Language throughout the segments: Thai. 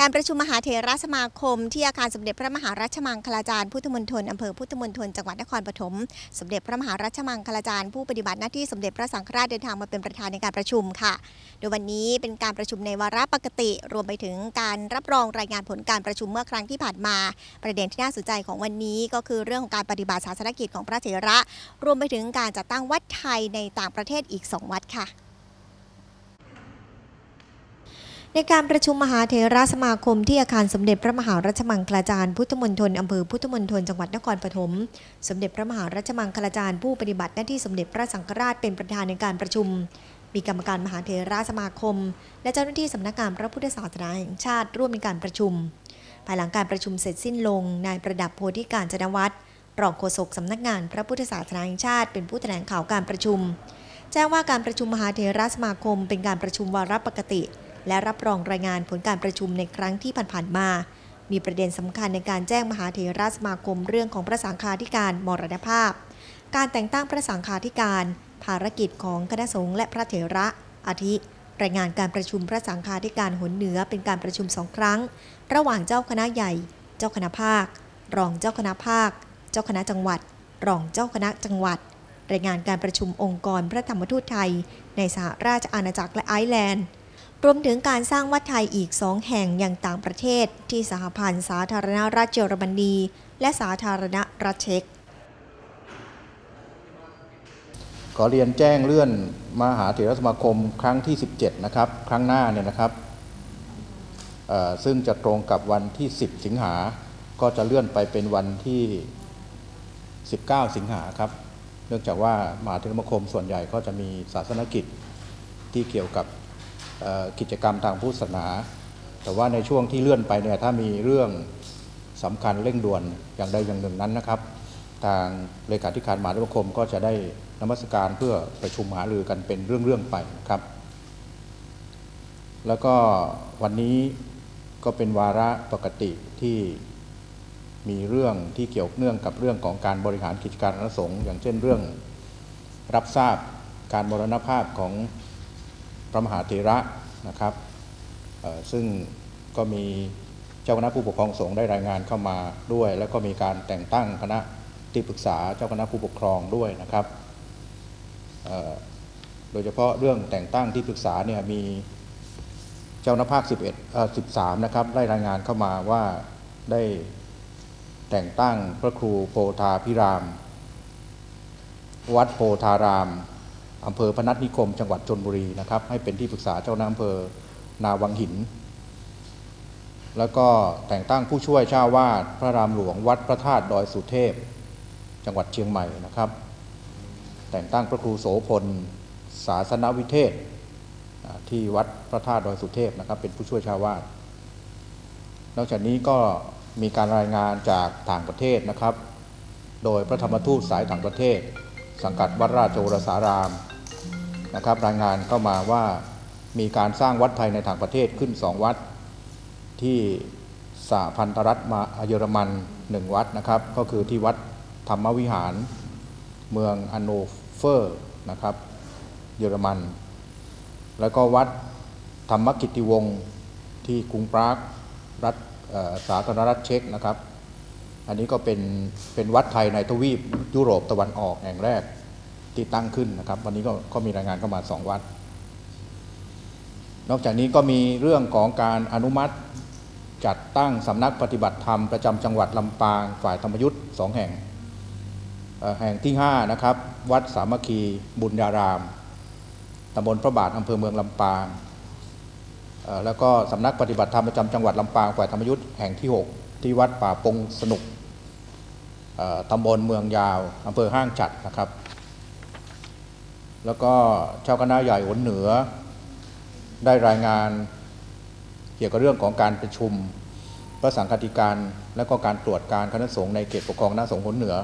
การประชุมมหาเถรสมาคม ที่อาคารสมเด็จพระมหารัชมังคลาจารย์พุทธมณฑลอำเภอพุทธมณฑลจังหวัดนครปฐมสมเด็จพระมหารัชมังคลาจารย์ผู้ปฏิบัติหน้าที่สมเด็จพระสังฆราชเดินทางมาเป็นประธานในการประชุมค่ะ โดยวันนี้เป็นการประชุมในวาระปกติ รวมไปถึงการรับรองรายงานผลการประชุมเมื่อครั้งที่ผ่านมา ประเด็นที่น่าสนใจของวันนี้ก็คือเรื่องของการปฏิบัติศาสนกิจของพระเถระ รวมไปถึงการจัดตั้งวัดไทยในต่างประเทศอีก 2 วัดค่ะ ในการประชุมมหาเถราสมาคมที่อาคารสมเด็จพระมหารัชมังคลาจารย์พุทธมณฑลอำเภอพุทธมณฑลจังหวัดนครปฐมสมเด็จพระมหารัชมังคลาจารย์ผู้ปฏิบัติหน้าที่สมเด็จพระสังฆราชเป็นประธานในการประชุม มีกรรมการมหาเถราสมาคม และเจ้าหน้าที่สำนักงานพระพุทธศาสนาแห่งชาติร่วมในการประชุม ภายหลังการประชุมเสร็จสิ้นลงนายประดับโพธิการจนวัตรรองโฆษกสำนักงานพระพุทธศาสนาแห่งชาติเป็นผู้แถลงข่าวการประชุม แจ้งว่าการประชุมมหาเถราสมาคม เป็นการประชุมวาระปกติ และรับรองรายงานผลการประชุมในครั้งที่ผ่านๆมา มีประเด็นสำคัญในการแจ้งมหาเถรสมาคมเรื่องของพระสังฆาธิการมรณภาพ การแต่งตั้งพระสังฆาธิการ ภารกิจของคณะสงฆ์และพระเถระ อาทิ รายงานการประชุมพระสังฆาธิการหนเหนือเป็นการประชุมสองครั้ง ระหว่างเจ้าคณะใหญ่ เจ้าคณะภาค รองเจ้าคณะภาค เจ้าคณะจังหวัด รองเจ้าคณะจังหวัด รายงานการประชุมองค์กรพระธรรมทูตไทย ในสหราชอาณาจักรและไอร์แลนด์ รวมถึงการสร้างวัดไทยอีกสองแห่งอย่างต่างประเทศ ที่สหพันธ์สาธารณรัฐเยอรมนี และสาธารณรัฐเช็กขอเรียนแจ้งเลื่อนมหาเถรสมาคมครั้งที่ 17 นะครับ ครั้งหน้าเนี่ยนะครับ ซึ่งจะตรงกับวันที่ 10 สิงหา ก็จะเลื่อนไปเป็นวันที่ 19 สิงหาครับ เนื่องจากว่ามหาเถรสมาคมส่วนใหญ่ก็จะมีศาสนกิจที่เกี่ยวกับ กิจกรรมทางพุทธศาสนา แต่ว่าในช่วงที่เลื่อนไปเนี่ยถ้ามีเรื่องสำคัญเร่งด่วนอย่างใดอย่างหนึ่งนั้นนะครับ ทางเลขาธิการมหาเถรสมาคมก็จะได้นมัสการเพื่อประชุมหารือกันเป็นเรื่องๆไปครับ แล้วก็วันนี้ก็เป็นวาระปกติที่มีเรื่องที่เกี่ยวเนื่องกับเรื่องของการบริหารกิจการคณะสงฆ์อย่างเช่นเรื่อง รับทราบการมรณภาพของ ระมหาเถระนะครับซึ่งก็มีเจ้าคณะผู้ปกครองสงฆ์ได้รายงานเข้ามาด้วย แล้วก็มีการแต่งตั้งคณะที่ปรึกษาเจ้าคณะผู้ปกครองด้วยนะครับโดยเฉพาะเรื่องแต่งตั้งที่ปรึกษาเนี่ยมีเจ้าหน้าภาค11เอ่อ13นะครับได้รายงานเข้ามาว่าได้แต่งตั้งพระครูโพธาพิราม วัดโพธาราม อำเภอพนัสนิคม จังหวัดชนบุรีนะครับ ให้เป็นที่ปรึกษาเจ้าหน้าอำเภอนาวังหิน แล้วก็แต่งตั้งผู้ช่วยเจ้าวาดพระรามหลวงวัดพระธาตุดอยสุเทพ จังหวัดเชียงใหม่นะครับ แต่งตั้งพระครูโสพลศาสนวิเทศที่วัดพระธาตุดอยสุเทพนะครับ เป็นผู้ช่วยเจ้าวาดนอกจากนี้ก็มีการรายงานจากต่างประเทศนะครับ โดยพระธรรมทูตสายต่างประเทศ สังกัดวัดราชโอรสารามนะครับรายงานเข้ามาว่ามีการสร้างวัดไทยในต่างประเทศขึ้นสองวัด ที่สหพันธรัฐมาเยอรมันหนึ่งวัดนะครับ ก็คือที่วัดธรรมวิหาร เมืองอันโนเฟอร์นะครับ เยอรมัน แล้วก็วัดธรรมกิติวงศ์ที่กรุงปรากรัฐสาธารณรัฐเช็กนะครับ อันนี้ก็เป็นเป็นวัดไทยในทวีปยุโรปตะวันออกแห่งแรกที่ตั้งขึ้นนะครับ วันนี้ก็ก็มีรายงานเข้ามาสองวัด นอกจากนี้ก็มีเรื่องของการอนุมัติจัดตั้งสำนักปฏิบัติธรรมประจำจังหวัดลำปางฝ่ายธรรมยุทธ์สองแห่งแห่งที่5นะครับวัดสามัคคีบุญญารามตำบลพระบาทอำเภอเมืองลำปาง แล้วก็สำนักปฏิบัติธรรมประจำจังหวัดลำปางฝ่ายธรรมยุทธ์แห่งที่ 6 ที่วัดป่าปงสนุก ตำบลเมืองยาวอำเภอห้างจัดนะครับ แล้วก็เจ้าคณะใหญ่หนเหนือ ได้รายงานเกี่ยวกับเรื่องของการประชุมพระสังฆาธิการ และก็การตรวจการคณะสงฆ์ในเขตปกครองคณะสงฆ์หนเหนือ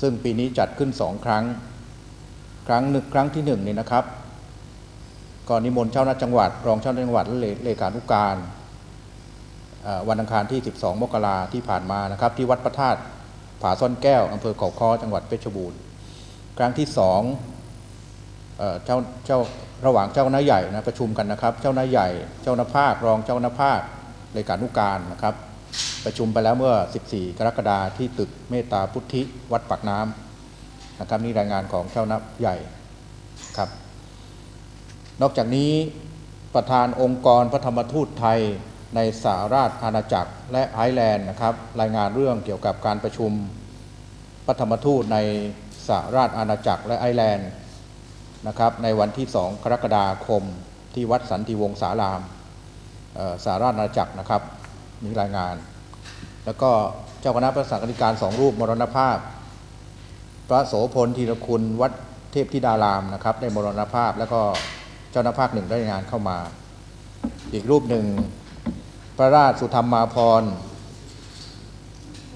ซึ่งปีนี้จัดขึ้นสองครั้ง ครั้งหนึ่งครั้งที่หนึ่งนี่นะครับก็นิมนต์เจ้าหน้าจังหวัด รองเจ้าหน้าจังหวัดและเลขานุการวันอังคารที่ 12 มกราที่ผ่านมานะครับ ที่วัดพระธาตุ ผาซ่อนแก้วอำเภอเขาค้อจังหวัดเพชรบูรณ์ ครั้งที่สองเจ้าเจ้าระหว่างเจ้าหน้าใหญ่นะประชุมกันนะครับ เจ้าหน้าใหญ่ เจ้าหน้าภาครองเจ้าหน้าภาคเลขานุการนะครับ ประชุมไปแล้วเมื่อ 14 กรกฎาคมที่ตึกเมตตาพุทธิวัดปากน้ำนะครับนี่รายงานของเจ้าหน้าใหญ่ครับ นอกจากนี้ประธานองค์กรพระธรรมทูตไทย ในสหราชอาณาจักรและไอร์แลนด์นะครับ รายงานเรื่องเกี่ยวกับการประชุมพระธรรมทูตในสหราชอาณาจักรและไอร์แลนด์นะครับในวันที่ 2 กรกฎาคมที่วัดสันติวงศารามสหราชอาณาจักรนะครับมีรายงาน แล้วก็เจ้าคณะพระสังฆาธิการสองรูปมรณภาพ พระโสพลธีรคุณวัดเทพธิดารามนะครับได้มรณภาพแล้วก็เจ้าหน้าภาคหนึ่งได้รายงานเข้ามา อีกรูปหนึ่ง ระราชสุธรรมาพร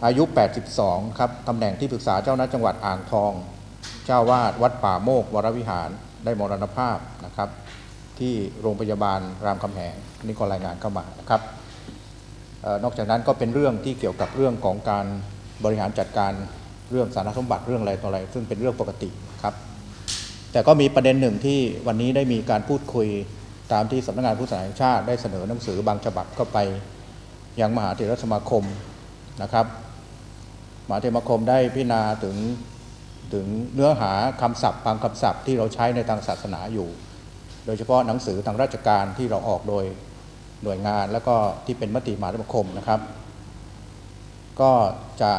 อายุ 82 ครับตำแหน่งที่ปรึกษาเจ้าหน้าจังหวัดอ่างทอง เจ้าวาดวัดป่าโมกวรวิหารได้มรณภาพนะครับ ที่โรงพยาบาลรามคำแหงนี่ก็รายงานเข้ามานะครับออนอกจากนั้นก็เป็นเรื่องที่เกี่ยวกับเรื่องของการบริหารจัดการเรื่องสารสมบัติเรื่องอะไรต่ออะไร ซึ่งเป็นเรื่องปกติครับ แต่ก็มีประเด็นหนึ่งที่วันนี้ได้มีการพูดคุย ตามที่สำนักงานผู้สาแห่งชาติได้เสนอหนังสือบางฉบับเข้าไปยังมหาเถรสมาคมนะครับมหาเถรสมาคมได้พิจารณาถึงถึงเนื้อหาคำศัพท์บางคำศัพท์ที่เราใช้ในทางศาสนาอยู่ โดยเฉพาะหนังสือทางราชการที่เราออกโดยหน่วยงานแล้วก็ที่เป็นมติมหาธิปคมนะครับ ก็จะ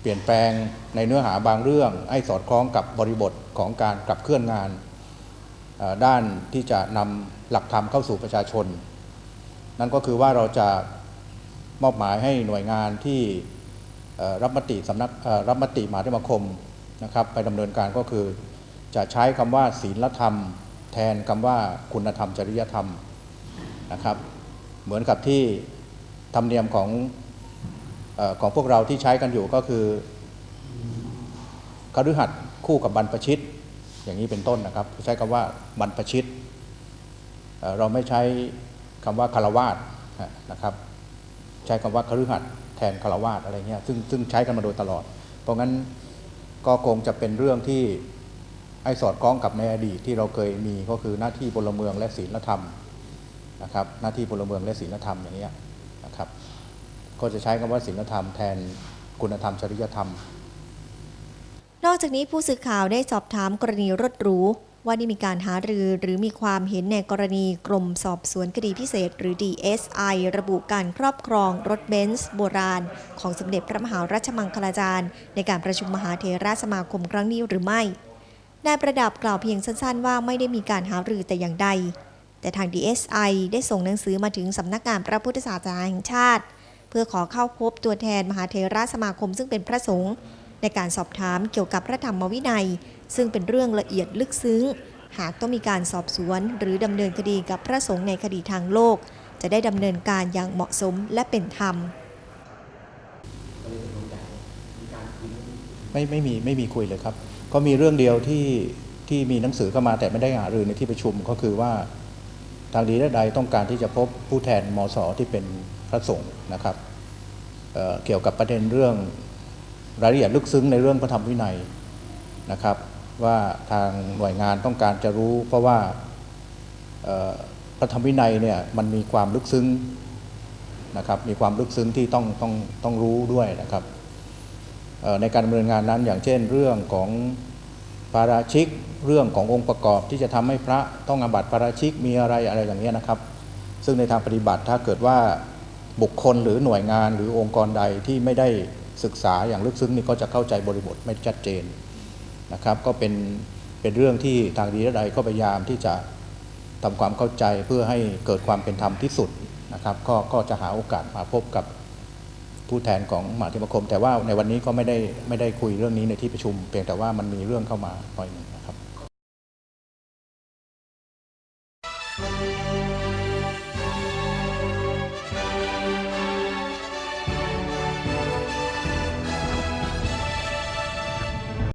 เปลี่ยนแปลงในเนื้อหาบางเรื่องให้สอดคล้องกับบริบทของการกลับเคลื่อนงาน ด้านที่จะนำหลักธรรมเข้าสู่ประชาชน นั่นก็คือว่าเราจะมอบหมายให้หน่วยงานที่รับมติสำนักรับมติมหาธิปคมนะครับไปดำเนินการก็คือ จะใช้คำว่าศีลธรรม แทนคำว่าคุณธรรมจริยธรรมนะครับเหมือนกับที่ธรรมเนียมของอของพวกเราที่ใช้กันอยู่ก็คือคฤหัสถ์คู่กับบรรพชิต อย่างนี้เป็นต้นนะครับ ใช้คำว่าบรรพชิตเเราไม่ใช้คำว่าคารวาสนะครับ ใช้คำว่าคฤหัสถ์แทนคารวาสอะไรเงี้ยซึ่งซึ่งใช้กันมาโดยตลอด เพราะงั้นก็คงจะเป็นเรื่องที่ให้สอดคล้องกับในอดีตที่เราเคยมีก็คือหน้าที่พลเมืองและศีลธรรมนะครับหน้าที่พลเมืองและศีลธรรมอย่างนี้ยนะครับ ก็จะใช้คำว่าศีลธรรมแทนคุณธรรมจริยธรรม นอกจากนี้ผู้สื่อข่าวได้สอบถามกรณีรถหรู ว่าได้มีการหารือหรือมีความเห็นในกรณีกรมสอบสวนคดีพิเศษ หรือ DSI ระบุการครอบครองรถเบนซ์โบราณ ของสมเด็จพระมหารัชมังคลาจารย์ ในการประชุมมหาเถราสมาคมครั้งนี้หรือไม่นายประดับกล่าวเพียงสั้นๆ ว่าไม่ได้มีการหารือแต่อย่างใด แต่ทาง DSI ได้ส่งหนังสือมาถึงสำนักงานพระพุทธศาสนาแห่งชาติ เพื่อขอเข้าพบตัวแทนมหาเถราสมาคมซึ่งเป็นพระสงฆ์ ในการสอบถามเกี่ยวกับพระธรรมวินัย ซึ่งเป็นเรื่องละเอียดลึกซึ้ง หากต้องมีการสอบสวน หรือดำเนินคดีกับพระสงฆ์ในคดีทางโลก จะได้ดำเนินการอย่างเหมาะสมและเป็นธรรม ไม่ไม่มีไม่มีคุยเลยครับ ก็มีเรื่องเดียวที่ที่มีหนังสือเข้ามาแต่ไม่ได้หารือในที่ประชุมก็คือว่าทางดีและใดต้องการที่จะพบผู้แทนมสที่เป็นพระสงฆ์นะครับเเกี่ยวกับประเด็นเรื่อง รายละเอียดลึกซึ้งในเรื่องพระธรรมวินัยนะครับ ว่าทางหน่วยงานต้องการจะรู้ เพราะว่าพระธรรมวินัยเนี่ยมันมีความลึกซึ้งนะครับมีความลึกซึ้งที่ต้องต้องต้องรู้ด้วยนะครับในการดำเนินงานนั้นอย่างเช่น เรื่องของปาราชิกเรื่องขององค์ประกอบที่จะทำให้พระต้องอาบัติปาราชิกมีอะไรอะไรอย่างนี้ยนะครับ ซึ่งในทางปฏิบัติถ้าเกิดว่าบุคคลหรือหน่วยงานหรือองค์กรใดที่ไม่ได้ ศึกษาอย่างลึกซึ้งนี่ก็จะเข้าใจบริบทไม่ชัดเจนนะครับก็เป็นเป็นเรื่องที่ทางดีและใดก็พยายามที่จะทำความเข้าใจเพื่อให้เกิดความเป็นธรรมที่สุดนะครับก็ก็จะหาโอกาสมาพบกับผู้แทนของมหาธิมคม แต่ว่าในวันนี้ก็ไม่ได้ไม่ได้คุยเรื่องนี้ในที่ประชุม เพียงแต่ว่ามันมีเรื่องเข้ามาหน่อยหนึ่ง